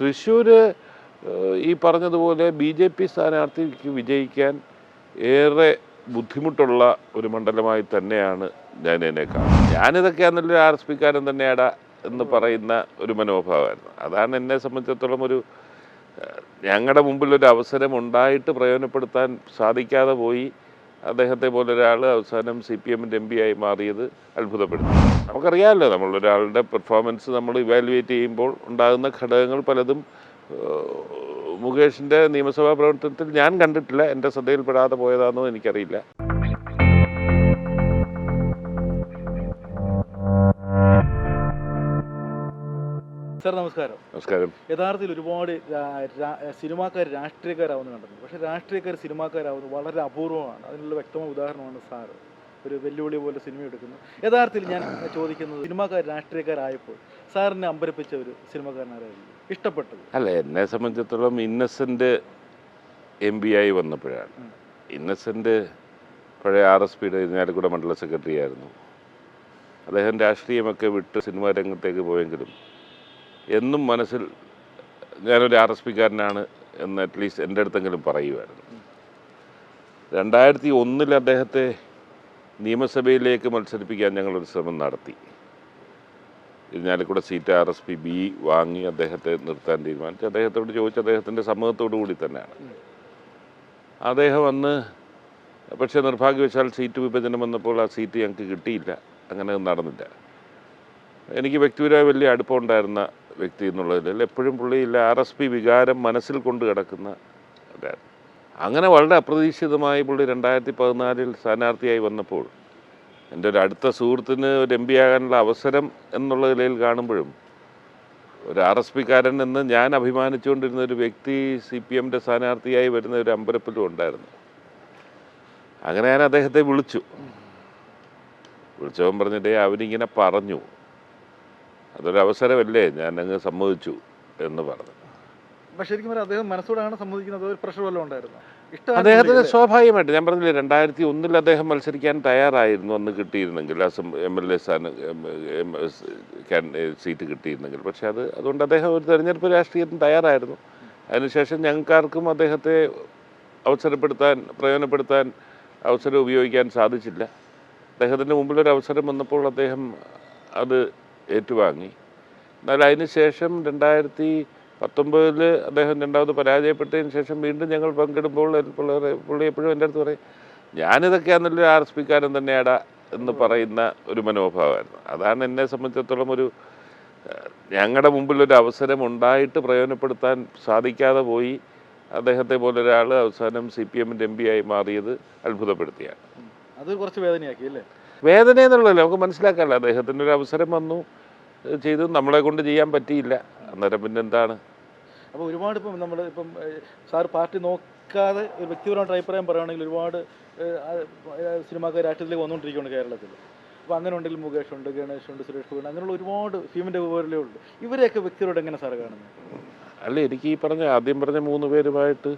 തൃശ്ശൂർ ഈ പറഞ്ഞതുപോലെ B J P സ്ഥാനാർത്ഥിക്ക് വിജയിക്കാൻ ഏറെ ബുദ്ധിമുട്ടുള്ള ഒരു മണ്ഡലമായി തന്നെയാണ് ഞാൻ എന്നെ കാണുന്നത്. ഞാനിതൊക്കെയാണെന്നൊരു ആർ എസ് പിക്കാരൻ തന്നെയാണ് എന്ന് പറയുന്ന ഒരു മനോഭാവമായിരുന്നു. അതാണ് എന്നെ സംബന്ധിച്ചിടത്തോളം ഒരു ഞങ്ങളുടെ മുമ്പിൽ ഒരു അവസരം ഉണ്ടായിട്ട് പ്രയോജനപ്പെടുത്താൻ സാധിക്കാതെ പോയി. അദ്ദേഹത്തെ പോലെ ഒരാൾ അവസാനം സി പി എമ്മിന്റെ എം പി ആയി മാറിയത് അത്ഭുതപ്പെടുന്നു നമുക്കറിയാമല്ലോ നമ്മളൊരാളുടെ പെർഫോമൻസ് നമ്മൾ ഇവാലുവേറ്റ് ചെയ്യുമ്പോൾ ഉണ്ടാകുന്ന ഘടകങ്ങൾ പലതും മുകേഷിന്റെ നിയമസഭാ പ്രവർത്തനത്തിൽ ഞാൻ കണ്ടിട്ടില്ല എന്റെ ശ്രദ്ധയിൽപ്പെടാതെ പോയതാണെന്നോ എനിക്കറിയില്ല. നമസ്കാരം. യഥാർത്ഥത്തിൽ ഒരുപാട് സിനിമാക്കാർ രാഷ്ട്രീയക്കാരാവുന്ന കണ്ടിട്ടുണ്ട്. പക്ഷേ രാഷ്ട്രീയക്കാർ സിനിമാക്കാരാവുന്നത് വളരെ അപൂർവമാണ്. അതിനുള്ള വ്യക്തമായ ഉദാഹരണമാണ് സാർ. ഒരു വെല്ലുവിളി പോലെ സിനിമ എടുക്കുന്നു. യഥാർത്ഥത്തിൽ ഞാൻ ചോദിക്കുന്നത് സിനിമാക്കാർ രാഷ്ട്രീയക്കാരായപ്പോൾ സാറിനെ അമ്പരപ്പിച്ച ഒരു സിനിമാക്കാരനാരായിരുന്നു? ഇഷ്ടപ്പെട്ടത്? അല്ല എന്നെ സംബന്ധിച്ചിടത്തോളം ഇന്നസെന്റ് എം പി ആയി വന്നപ്പോഴാണ്. ഇന്നസെന്റ് പഴയ ആർ എസ് പിയുടെ ഇരിഞ്ഞാലക്കുട മണ്ഡല സെക്രട്ടറി ആയിരുന്നു അദ്ദേഹം രാഷ്ട്രീയമൊക്കെ വിട്ട് സിനിമാ രംഗത്തേക്ക് പോയെങ്കിലും എന്നും മനസ്സിൽ ഞാനൊരു ആർ എസ് പിക്കാരനാണ് എന്ന് അറ്റ്ലീസ്റ്റ് എന്റെ അടുത്തെങ്കിലും പറയുമായിരുന്നു രണ്ടായിരത്തി ഒന്നിൽ അദ്ദേഹത്തെ നിയമസഭയിലേക്ക് മത്സരിപ്പിക്കാൻ ഞങ്ങളൊരു ശ്രമം നടത്തി. Irinjalakuda seat R S P B വാങ്ങി അദ്ദേഹത്തെ നിർത്താൻ തീരുമാനിച്ചു. അദ്ദേഹത്തോട് ചോദിച്ച അദ്ദേഹത്തിന്റെ സമ്മതത്തോടു കൂടി തന്നെയാണ്. അദ്ദേഹം അന്ന് പക്ഷേ നിർഭാഗ്യവശാൽ സീറ്റ് വിഭജനം വന്നപ്പോൾ ആ സീറ്റ് ഞങ്ങൾക്ക് കിട്ടിയില്ല. അങ്ങനെ നടന്നില്ല. എനിക്ക് വ്യക്തിപരമായി വലിയ അടുപ്പമുണ്ടായിരുന്ന വ്യക്തി എന്നുള്ളതിൽ എപ്പോഴും പുള്ളിയില്ല ആർ എസ് പി വികാരം മനസ്സിൽ കൊണ്ട് കിടക്കുന്ന അങ്ങനെ വളരെ അപ്രതീക്ഷിതമായി പുള്ളി രണ്ടായിരത്തി പതിനാലിൽ സ്ഥാനാർത്ഥിയായി വന്നപ്പോൾ എന്റെ ഒരു അടുത്ത സുഹൃത്തിന് ഒരു എം പി ആകാനുള്ള അവസരം എന്നുള്ള നിലയിൽ കാണുമ്പോഴും ഒരു ആർ എസ് പിക്കാരൻ എന്ന് ഞാൻ അഭിമാനിച്ചുകൊണ്ടിരുന്ന ഒരു വ്യക്തി സി പി എമ്മിന്റെ സ്ഥാനാർത്ഥിയായി വരുന്ന ഒരു അമ്പരപ്പിലും ഉണ്ടായിരുന്നു. അങ്ങനെ ഞാൻ അദ്ദേഹത്തെ വിളിച്ചു. വിളിച്ചവൻ പറഞ്ഞിട്ടേ അവനിങ്ങനെ പറഞ്ഞു. അതൊരു അവസരമല്ലേ ഞാൻ അങ്ങ് സമ്മതിച്ചു എന്ന് പറഞ്ഞു. പക്ഷേ ശരിക്കും പറഞ്ഞാൽ അദ്ദേഹം മനസ്സോടാണ് സമ്മതിക്കുന്നത് ഒരു പ്രഷർ വല്ലതും ഉണ്ടായിരുന്നു? അദ്ദേഹത്തിന് സ്വാഭാവികമായിട്ട് ഞാൻ പറഞ്ഞില്ലേ രണ്ടായിരത്തി ഒന്നിൽ അദ്ദേഹം മത്സരിക്കാൻ തയ്യാറായിരുന്നു അന്ന് കിട്ടിയിരുന്നെങ്കിൽ ആ എം എൽ എ സ്ഥാനം സീറ്റ് കിട്ടിയിരുന്നെങ്കിൽ. പക്ഷെ അത് അതുകൊണ്ട് അദ്ദേഹം ഒരു തെരഞ്ഞെടുപ്പ് രാഷ്ട്രീയത്തിന് തയ്യാറായിരുന്നു. അതിനുശേഷം ഞങ്ങൾക്കാർക്കും അദ്ദേഹത്തെ അവസരപ്പെടുത്താൻ പ്രയോജനപ്പെടുത്താൻ അവസരം ഉപയോഗിക്കാൻ സാധിച്ചില്ല. അദ്ദേഹത്തിന്റെ മുമ്പിലൊരു അവസരം വന്നപ്പോൾ അദ്ദേഹം അത് ഏറ്റുവാങ്ങി. എന്നാൽ അതിന് ശേഷം രണ്ടായിരത്തി പത്തൊമ്പതിൽ അദ്ദേഹം രണ്ടാമത് പരാജയപ്പെട്ടതിന് ശേഷം വീണ്ടും ഞങ്ങൾ പങ്കിടുമ്പോൾ പുള്ളി എപ്പോഴും എന്റെ അടുത്ത് പറയും ഞാനിതൊക്കെയാണെന്നൊരു ആർ എസ് പിക്കാരൻ തന്നെയാടാ എന്ന് പറയുന്ന ഒരു മനോഭാവമായിരുന്നു. അതാണ് എന്നെ സംബന്ധിച്ചിടത്തോളം ഒരു ഞങ്ങളുടെ മുമ്പിൽ ഒരു അവസരം ഉണ്ടായിട്ട് പ്രയോജനപ്പെടുത്താൻ സാധിക്കാതെ പോയി അദ്ദേഹത്തെ പോലെ ഒരാൾ അവസാനം സി പി എമ്മിന്റെ എം പി ആയി മാറിയത് അത്ഭുതപ്പെടുത്തിയാണ്. അത് കുറച്ച് വേദനയാക്കി അല്ലേ? വേദന എന്നുള്ളതല്ല നമുക്ക് മനസ്സിലാക്കാമല്ലോ അദ്ദേഹത്തിന്റെ ഒരു അവസരം വന്നു ചെയ്തു. നമ്മളെ കൊണ്ട് ചെയ്യാൻ പറ്റിയില്ല. അന്നേരം പിന്നെ എന്താണ്? അപ്പോൾ ഒരുപാട് ഇപ്പം നമ്മൾ ഇപ്പം സാർ പാർട്ടി നോക്കാതെ ഒരു വ്യക്തിപരമായിട്ട് അഭിപ്രായം പറയുകയാണെങ്കിൽ ഒരുപാട് സിനിമാക്കാർ രാഷ്ട്രീയത്തിലേക്ക് വന്നുകൊണ്ടിരിക്കുകയാണ് കേരളത്തിൽ അപ്പോൾ അങ്ങനെ ഉണ്ടെങ്കിൽ മുകേഷ് ഉണ്ട് ഗണേഷ് ഉണ്ട് സുരേഷ് ഗോപി അങ്ങനെയുള്ള ഒരുപാട് ഫീമിന്റെ വിവരലേ ഉണ്ട് ഇവരെയൊക്കെ വ്യക്തിപരമായിട്ട് എങ്ങനെ സാർ കാണുന്നത് അല്ല എനിക്ക് ഈ പറഞ്ഞ ആദ്യം പറഞ്ഞ മൂന്ന് പേരുമായിട്ട്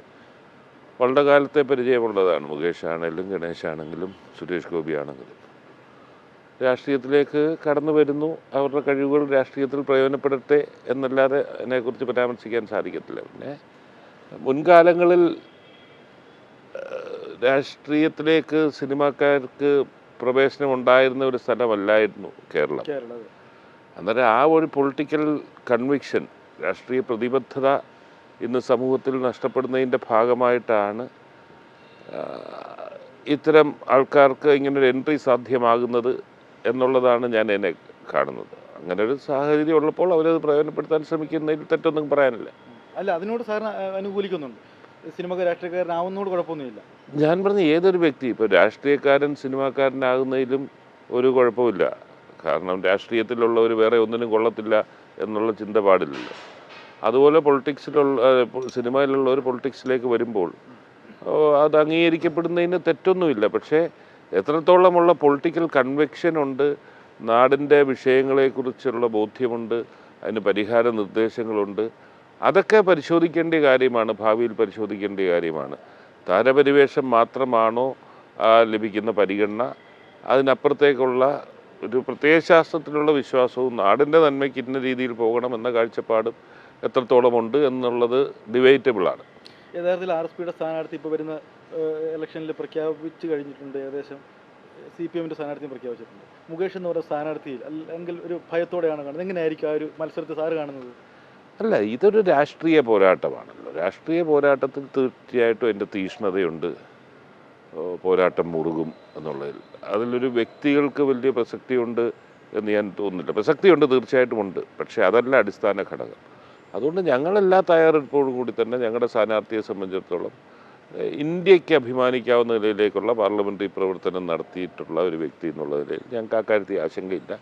വളരെ കാലത്തെ പരിചയമുള്ളതാണ്. മുകേഷ് ആണെങ്കിലും ഗണേഷ് ആണെങ്കിലും സുരേഷ് ഗോപി ആണെങ്കിലും രാഷ്ട്രീയത്തിലേക്ക് കടന്നു വരുന്നു. അവരുടെ കഴിവുകൾ രാഷ്ട്രീയത്തിൽ പ്രയോജനപ്പെടട്ടെ എന്നല്ലാതെ അതിനെക്കുറിച്ച് പരാമർശിക്കാൻ സാധിക്കത്തില്ല. പിന്നെ മുൻകാലങ്ങളിൽ രാഷ്ട്രീയത്തിലേക്ക് സിനിമാക്കാർക്ക് പ്രവേശനം ഉണ്ടായിരുന്ന ഒരു സ്ഥലമല്ലായിരുന്നു കേരളം. അന്നേരം ആ ഒരു പൊളിറ്റിക്കൽ കൺവിക്ഷൻ രാഷ്ട്രീയ പ്രതിബദ്ധത ഇന്ന് സമൂഹത്തിൽ നഷ്ടപ്പെടുന്നതിന്റെ ഭാഗമായിട്ടാണ് ഇത്തരം ആൾക്കാർക്ക് ഇങ്ങനൊരു എൻട്രി സാധ്യമാകുന്നത് എന്നുള്ളതാണ് ഞാൻ എന്നെ കാണുന്നത്. അങ്ങനെ ഒരു സാഹചര്യം ഉള്ളപ്പോൾ അവരത് പ്രയോജനപ്പെടുത്താൻ ശ്രമിക്കുന്നതിൽ തെറ്റൊന്നും പറയാനില്ല. അല്ല അതിനോട് സാറിന് അനുകൂലിക്കുന്നുണ്ട്. സിനിമ രാഷ്ട്രീയക്കാരനാവുന്നതോട് കുഴപ്പമൊന്നുമില്ല. ഞാൻ പറഞ്ഞ ഏതൊരു വ്യക്തി ഇപ്പോൾ രാഷ്ട്രീയക്കാരൻ സിനിമാക്കാരനാകുന്നതിലും ഒരു കുഴപ്പമില്ല. കാരണം രാഷ്ട്രീയത്തിലുള്ളവർ വേറെ ഒന്നിനും കൊള്ളത്തില്ല എന്നുള്ള ചിന്ത പാടില്ലല്ലോ. അതുപോലെ പൊളിറ്റിക്സിലുള്ള സിനിമയിലുള്ളവർ പൊളിറ്റിക്സിലേക്ക് വരുമ്പോൾ അത് അംഗീകരിക്കപ്പെടുന്നതിന് തെറ്റൊന്നുമില്ല. പക്ഷേ എത്രത്തോളമുള്ള പൊളിറ്റിക്കൽ കൺവെക്ഷൻ ഉണ്ട് നാടിന്റെ വിഷയങ്ങളെക്കുറിച്ചുള്ള ബോധ്യമുണ്ട് അതിന് പരിഹാര നിർദ്ദേശങ്ങളുണ്ട് അതൊക്കെ പരിശോധിക്കേണ്ട കാര്യമാണ് ഭാവിയിൽ പരിശോധിക്കേണ്ട കാര്യമാണ്. താരപരിവേഷം മാത്രമാണോ ലഭിക്കുന്ന പരിഗണന? അതിനപ്പുറത്തേക്കുള്ള ഒരു പ്രത്യയശാസ്ത്രത്തിലുള്ള വിശ്വാസവും നാടിന്റെ നന്മയ്ക്ക് ഇന്ന രീതിയിൽ പോകണം എന്ന കാഴ്ചപ്പാടും എത്രത്തോളമുണ്ട് എന്നുള്ളത് ഡിബേറ്റബിളാണ് യഥാർത്ഥത്തിൽ ആർ എസ് പിയുടെ സ്ഥാനാർത്ഥി ഇപ്പോൾ വരുന്ന ഇലക്ഷനിൽ പ്രഖ്യാപിച്ചു കഴിഞ്ഞിട്ടുണ്ട് ഏകദേശം. സി പി എമ്മിന്റെ സ്ഥാനാർത്ഥിയും പ്രഖ്യാപിച്ചിട്ടുണ്ട്. മുകേഷ് എന്ന് പറയുന്ന സ്ഥാനാർത്ഥിയിൽ അല്ലെങ്കിൽ ഒരു ഭയത്തോടെയാണ് കാണുന്നത്. എങ്ങനെയായിരിക്കും ആ ഒരു മത്സരത്തെ സാറ് കാണുന്നത്? അല്ല ഇതൊരു രാഷ്ട്രീയ പോരാട്ടമാണല്ലോ. രാഷ്ട്രീയ പോരാട്ടത്തിൽ തീർച്ചയായിട്ടും എന്റെ തീഷ്ണതയുണ്ട്. പോരാട്ടം മുറുകും എന്നുള്ളതിൽ. അതിലൊരു വ്യക്തികൾക്ക് വലിയ പ്രസക്തിയുണ്ട് എന്ന് ഞാൻ തോന്നുന്നില്ല. പ്രസക്തിയുണ്ട് തീർച്ചയായിട്ടും ഉണ്ട്. പക്ഷേ അതല്ല അടിസ്ഥാന ഘടകം. അതുകൊണ്ട് ഞങ്ങളെല്ലാ തയ്യാറെടുപ്പോടും കൂടി തന്നെ ഞങ്ങളുടെ സ്ഥാനാർത്ഥിയെ സംബന്ധിച്ചിടത്തോളം ഇന്ത്യയ്ക്ക് അഭിമാനിക്കാവുന്ന നിലയിലേക്കുള്ള പാർലമെന്ററി പ്രവർത്തനം നടത്തിയിട്ടുള്ള ഒരു വ്യക്തി എന്നുള്ള നിലയിൽ ഞങ്ങൾക്ക് ആ കാര്യത്തിൽ ആശങ്കയില്ല.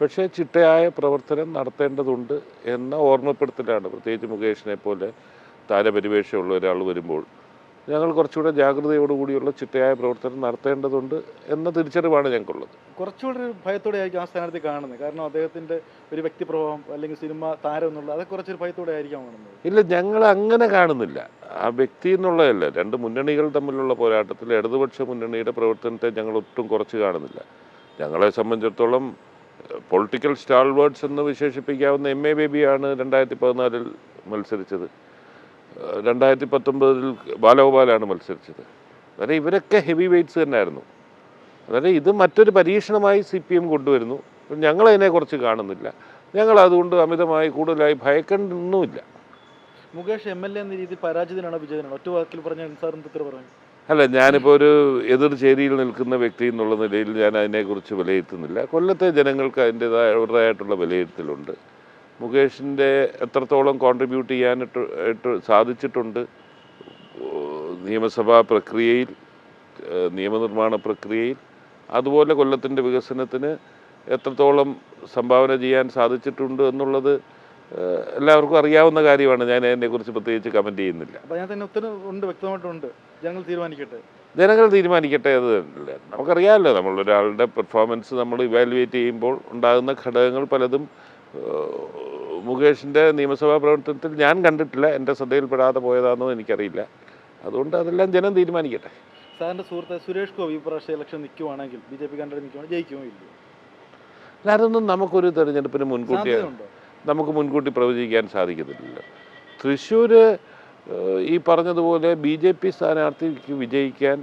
പക്ഷേ ചിട്ടയായ പ്രവർത്തനം നടത്തേണ്ടതുണ്ട് എന്ന ഓർമ്മപ്പെടുത്തലാണ്. പ്രത്യേകിച്ച് മുകേഷിനെ പോലെ താരപരിവേഷമുള്ള ഒരാൾ വരുമ്പോൾ ഞങ്ങൾ കുറച്ചുകൂടെ ജാഗ്രതയോടുകൂടിയുള്ള ചിട്ടയായ പ്രവർത്തനം നടത്തേണ്ടതുണ്ട് എന്ന തിരിച്ചറിവാണ് ഞങ്ങൾക്കുള്ളത്. കുറച്ചുകൂടി ഒരു ഭയത്തോടെ ആയിരിക്കും ആ സ്ഥാനാർത്ഥി കാണുന്നത്. കാരണം അദ്ദേഹത്തിന്റെ ഒരു വ്യക്തിപ്രഭാവം അല്ലെങ്കിൽ സിനിമ താരം എന്നുള്ളത് അതൊക്കെ കുറച്ചൊരു ഭയത്തോടെ ആയിരിക്കാം കാണുന്നത്. ഇല്ല ഞങ്ങൾ അങ്ങനെ കാണുന്നില്ല. ആ വ്യക്തി എന്നുള്ളതല്ല രണ്ട് മുന്നണികൾ തമ്മിലുള്ള പോരാട്ടത്തിൽ ഇടതുപക്ഷ മുന്നണിയുടെ പ്രവർത്തനത്തെ ഞങ്ങൾ ഒട്ടും കുറച്ച് കാണുന്നില്ല. ഞങ്ങളെ സംബന്ധിച്ചിടത്തോളം പൊളിറ്റിക്കൽ സ്റ്റാൾവേർഡ്സ് എന്ന് വിശേഷിപ്പിക്കാവുന്ന എം എ ബേബിയാണ് രണ്ടായിരത്തി പതിനാലിൽ മത്സരിച്ചത്. രണ്ടായിരത്തി പത്തൊമ്പതിൽ ബാലഗോപാലാണ് മത്സരിച്ചത്. അതായത് ഇവരൊക്കെ ഹെവി വെയ്റ്റ്സ് തന്നെയായിരുന്നു. അതായത് ഇത് മറ്റൊരു പരീക്ഷണമായി സി പി എം കൊണ്ടുവരുന്നു. ഞങ്ങളതിനെക്കുറിച്ച് കാണുന്നില്ല. ഞങ്ങൾ അതുകൊണ്ട് അമിതമായി കൂടുതലായി ഭയക്കണ്ടൊന്നുമില്ല മുകേഷ് എം എൽ എ എന്ന രീതിയിൽ പരാജിതനാണോ വിജയനാണോ? ഒറ്റ വാക്കിൽ പറഞ്ഞ പറഞ്ഞു അല്ല ഞാനിപ്പോൾ ഒരു എതിർ ചേരിയിൽ നിൽക്കുന്ന വ്യക്തി എന്നുള്ള നിലയിൽ ഞാൻ അതിനെക്കുറിച്ച് വിലയിരുത്തുന്നില്ല. കൊല്ലത്തെ ജനങ്ങൾക്ക് അതിന്റെതായ അവരുടേതായിട്ടുള്ള വിലയിരുത്തലുണ്ട്. മുകേഷിന്റെ എത്രത്തോളം കോൺട്രിബ്യൂട്ട് ചെയ്യാനിട്ട് സാധിച്ചിട്ടുണ്ട് നിയമസഭാ പ്രക്രിയയിൽ നിയമനിർമ്മാണ പ്രക്രിയയിൽ അതുപോലെ കൊല്ലത്തിന്റെ വികസനത്തിന് എത്രത്തോളം സംഭാവന ചെയ്യാൻ സാധിച്ചിട്ടുണ്ട് എന്നുള്ളത് എല്ലാവർക്കും അറിയാവുന്ന കാര്യമാണ്. ഞാൻ അതിനെക്കുറിച്ച് പ്രത്യേകിച്ച് കമന്റ് ചെയ്യുന്നില്ല. അപ്പോൾ ഞാൻ തന്നെ ഉത്തരം ഉണ്ട് വ്യക്തമായിട്ടുണ്ട്. ഞങ്ങൾ തീരുമാനിക്കട്ടെ. ജനങ്ങൾ തീരുമാനിക്കട്ടെ അത് തന്നെ നമുക്കറിയാമല്ലോ നമ്മളൊരാളുടെ പെർഫോമൻസ് നമ്മൾ ഇവാലുവേറ്റ് ചെയ്യുമ്പോൾ ഉണ്ടാകുന്ന ഘടകങ്ങൾ പലതും മുകേഷിന്റെ നിയമസഭാ പ്രവർത്തനത്തിൽ ഞാൻ കണ്ടിട്ടില്ല എന്റെ ശ്രദ്ധയിൽപ്പെടാതെ പോയതാണെന്നോ എനിക്കറിയില്ല. അതുകൊണ്ട് അതെല്ലാം ജനം തീരുമാനിക്കട്ടെ. സാറിന്റെ സുഹൃത്ത് സുരേഷ് ഗോപി പ്രാവശ്യം ഇലക്ഷൻ നിൽക്കുവാണെങ്കിൽ ബി ജെ പി കണ്ടത് നിൽക്കുവാണെങ്കിൽ ജയിക്കുമോ ഇല്ലയോ? അല്ല അതൊന്നും നമുക്കൊരു തെരഞ്ഞെടുപ്പിന് മുൻകൂട്ടി നമുക്ക് മുൻകൂട്ടി പ്രവചിക്കാൻ സാധിക്കത്തില്ല. തൃശ്ശൂർ ഈ പറഞ്ഞതുപോലെ ബി ജെ പി സ്ഥാനാർത്ഥിക്ക് വിജയിക്കാൻ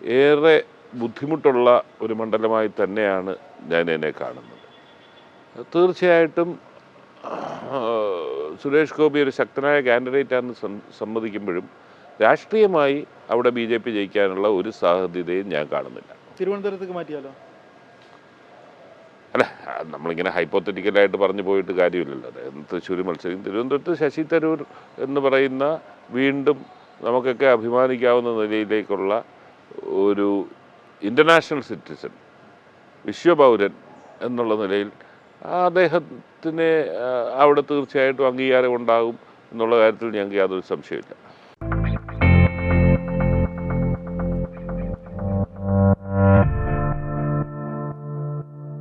ഏറെ ബുദ്ധിമുട്ടുള്ള ഒരു മണ്ഡലമായി തന്നെയാണ് ഞാൻ എന്നെ കാണുന്നത്. തീർച്ചയായിട്ടും സുരേഷ് ഗോപി ഒരു ശക്തനായ കാൻഡിഡേറ്റാണെന്ന് സമ്മതിക്കുമ്പോഴും രാഷ്ട്രീയമായി അവിടെ ബി ജെ പി ജയിക്കാനുള്ള ഒരു സാധ്യതയും ഞാൻ കാണുന്നില്ല. തിരുവനന്തപുരത്തേക്ക് മാറ്റിയാലോ? അല്ല നമ്മളിങ്ങനെ ഹൈപ്പോത്തറ്റിക്കലായിട്ട് പറഞ്ഞു പോയിട്ട് കാര്യമില്ലല്ലോ. അദ്ദേഹം തൃശ്ശൂർ മത്സരം തിരുവനന്തപുരത്ത് ശശി തരൂർ എന്ന് പറയുന്ന വീണ്ടും നമുക്കൊക്കെ അഭിമാനിക്കാവുന്ന നിലയിലേക്കുള്ള ഒരു ഇന്റർനാഷണൽ സിറ്റിസൺ വിശ്വപൗരൻ എന്നുള്ള നിലയിൽ അദ്ദേഹത്തിന് അവിടെ തീർച്ചയായിട്ടും അംഗീകാരം ഉണ്ടാകും എന്നുള്ള കാര്യത്തിൽ ഞങ്ങൾക്ക് യാതൊരു സംശയമില്ല